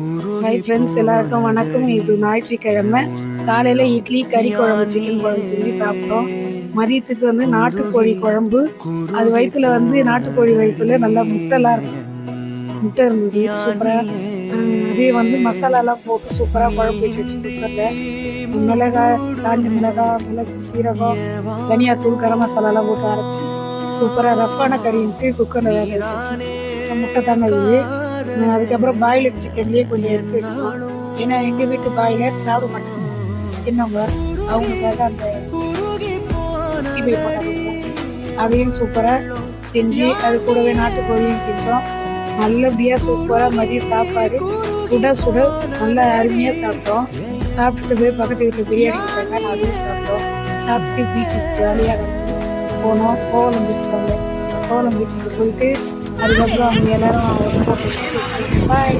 Hi friends எல்லாருக்கும் வணக்கம். இது ஞாயிற்றுக்கிழமை. காலையில் இட்லி கறி குழம்பு சிக்கன் குழம்பு செஞ்சு சாப்பிட்டோம். மதியத்துக்கு வந்து நாட்டுக்கோழி குழம்பு. அது வயிற்றுல வந்து நாட்டுக்கோழி வயிற்றுல நல்லா முட்டைலாம் இருக்கும் முட்டை இருந்தது சூப்பராக அதே வந்து மசாலாலாம் போட்டு சூப்பராக குழம்பு வச்சு வச்சு குக்கரில் மிளகாய் காஞ்ச மிளகாய் மிளகு சீரகம் தனியாத்தூள் கரம் மசாலாலாம் போட்டு அரைச்சி. சூப்பராக ரஃப்பான கறின்ட்டு குக்கரில் வேக வச்சு. முட்டை தாங்க இது. அதுக்கப்புறம் பாய்லர் சிக்கன்லேயே கொஞ்சம் எடுத்து வச்சுருந்தோம் ஏன்னா எங்கள் வீட்டு பாய்லர் சாப்பிட மாட்டாங்க. சின்னவங்க அவங்களுக்காக அந்த சிக்ஸ்டி ஃபைவ் போட்டாங்க. அதையும் சூப்பராக செஞ்சு அது கூடவே நாட்டுக்கோழியும் செஞ்சோம். நல்லபடியாக சூப்பராக மதிய சாப்பாடு சுட சுட நல்லா அருமையாக சாப்பிட்டோம். சாப்பிட்டுட்டு போய் பக்கத்து வீட்டில் பிரியாணி கொடுத்தாங்க. அதையும் சாப்பிட்டோம். சாப்பிட்டு பீச்சுக்கு ஜாலியாக போனோம். கோவலம் பீச்சுக்கு வந்தோம். கோவலம் பீச்சுக்கு போயிட்டு அதுக்கப்புறம் அவங்க எல்லாரும் போட்டு பாய்